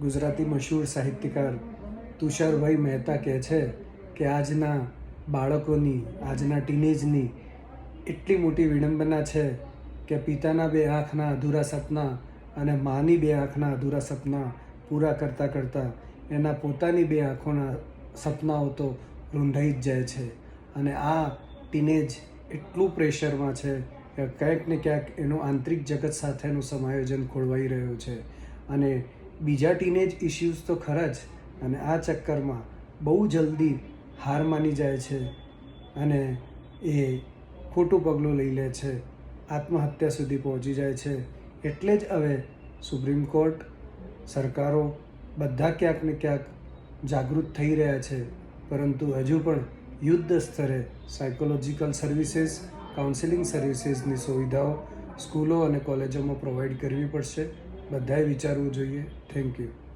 ગુજરાતી મશહૂર સાહિત્યકાર તુષારભાઈ મહેતા કહે છે કે આજના બાળકોની, આજના ટીનેજની એટલી મોટી વિડંબના છે કે પિતાના બે આંખના અધૂરા સપના અને માની બે આંખના અધૂરા સપના પૂરા કરતાં કરતાં એના પોતાની બે આંખોના સપનાઓ તો રૂંધાઈ જ જાય છે. અને આ ટીનેજ એટલું પ્રેશરમાં છે કે ક્યાંક ને ક્યાંક એનું આંતરિક જગત સાથેનું સમાયોજન ખોળવાઈ રહ્યું છે. અને બીજા ટીનેજ ઇશ્યુઝ તો ખરા જ, અને આ ચક્કરમાં બહુ જલ્દી હાર માની જાય છે અને એ ખોટું પગલું લઈ લે છે, આત્મહત્યા સુધી પહોંચી જાય છે. એટલે જ હવે સુપ્રીમ કોર્ટ સરકારો બધા ક્યાંક ને ક્યાંક જાગૃત થઈ રહ્યા છે. પરંતુ હજુ પણ યુદ્ધ સ્તરે સાયકોલોજીકલ સર્વિસીસ કાઉન્સિલિંગ સર્વિસીસની સુવિધાઓ સ્કૂલો અને કોલેજોમાં પ્રોવાઈડ કરવી પડશે. બધાએ વિચારવું જોઈએ. Thank you